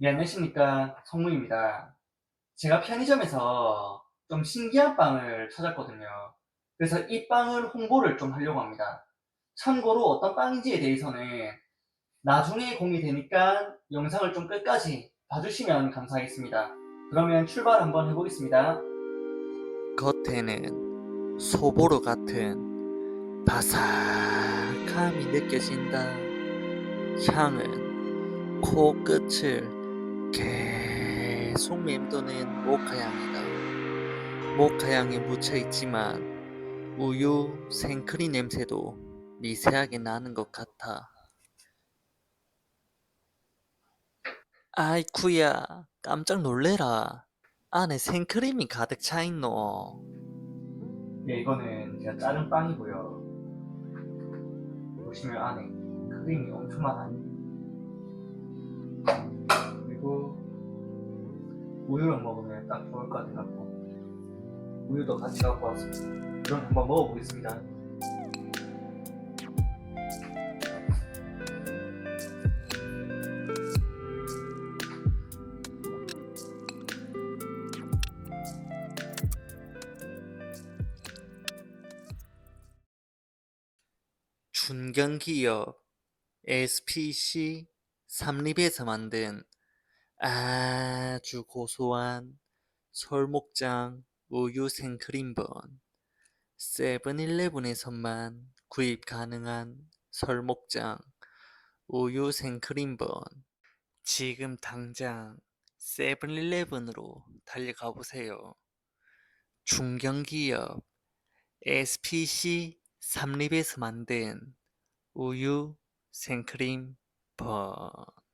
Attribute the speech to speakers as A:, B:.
A: 네, 안녕하십니까. 성무입니다. 제가 편의점에서 좀 신기한 빵을 찾았거든요. 그래서 이 빵을 홍보를 좀 하려고 합니다. 참고로 어떤 빵인지에 대해서는 나중에 공개되니까 영상을 좀 끝까지 봐주시면 감사하겠습니다. 그러면 출발 한번 해보겠습니다. 겉에는 소보로 같은 바삭함이 느껴진다. 향은 코끝을 계 속 맴도는 모카향이다. 모카향에 묻혀 있지만 우유, 생크림 냄새도 미세하게 나는 것 같아. 아이쿠야, 깜짝 놀래라. 안에 생크림이 가득 차 있노. 네, 이거는 제가 자른 빵이고요. 보시면 안에 크림이 엄청 많아요. 우유랑 먹으면 딱 좋을 것 같아갖고 우유도 같이 갖고 왔습니다. 그럼 한번 먹어보겠습니다. 중견기업 SPC 삼립에서 만든 아주 고소한 설목장 우유 생크림번 세븐일레븐에서만 구입 가능한 설목장 우유 생크림번 지금 당장 세븐일레븐으로 달려가 보세요. 중견기업 SPC 삼립에서 만든 우유 생크림 번